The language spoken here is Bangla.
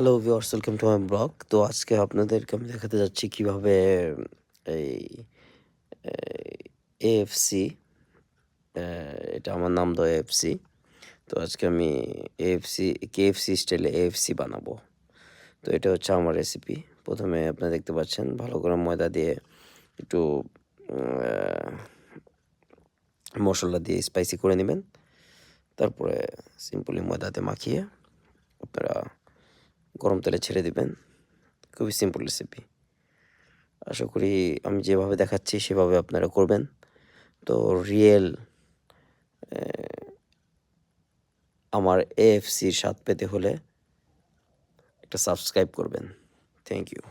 Hello viewers welcome to my blog তো আজকে আপনাদেরকে আমি দেখাতে যাচ্ছি কীভাবে, এই এএফসি এটা আমার নাম দেওয়া এএফসি তো আজকে আমি এএফসি কেএফসি স্টাইলে এএফসি বানাবো। তো এটা হচ্ছে আমার রেসিপি প্রথমে আপনারা দেখতে পাচ্ছেন, ভালো করে ময়দা দিয়ে একটু মশলা দিয়ে স্পাইসি করে নেবেন। তারপরে সিম্পলি ময়দাতে মাখিয়ে আপনারা গরম তেলে ছেড়ে দিবেন। খুবই সিম্পল রেসিপি আশা করি আমি যেভাবে দেখাচ্ছি, সেভাবে আপনারা করবেন। তো রিয়েল আমার এএফসির স্বাদ পেতে হলে একটা সাবস্ক্রাইব করবেন। Thank you